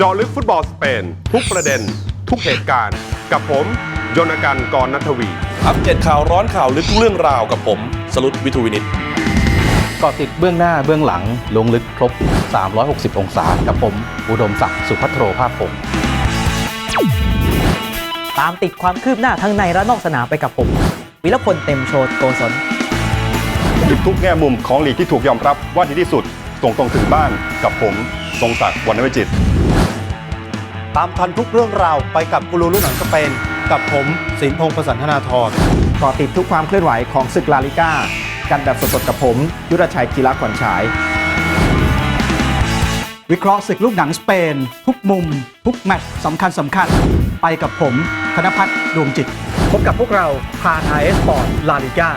เจาะลึกฟุตบอลสเปน ทุกประเด็น ทุกเหตุการณ์ กับผมยนกันกรนัทวี อัปเดตข่าวร้อนข่าวลึกเรื่องราวกับผม สรุตวิทูวินิตเกาะติดเบื้องหน้าเบื้องหลังลงลึกครบ 360 องศากับผม อุดมศักดิ์สุพัทโรภาพผม ตามติดความคืบหน้าทั้งในและนอกสนามไปกับผม วิรพลเต็มโชดโกศลหยิบทุกแง่มุมของลีกที่ถูกยอมรับว่าดีที่สุด ส่งตรงถึงบ้านกับผมทรงศักดิ์วรรณวิจิตรตามทันทุกเรื่องราวไปกับกูรูลูกหนังสเปน กับผมสินพงศ์ประสันธนาธรเกาะติดทุกความเคลื่อนไหวของศึกลาลิก้า กันแบบสดๆกับผม ยุทธชัยกีฬาขวัญฉาย วิเคราะห์ศึกลูกหนังสเปน ทุกมุม ทุกแมตช์สำคัญสำคัญ ไปกับผมธนพัฒน์ดวงจิต พบกับพวกเราทาง i s Sport La Liga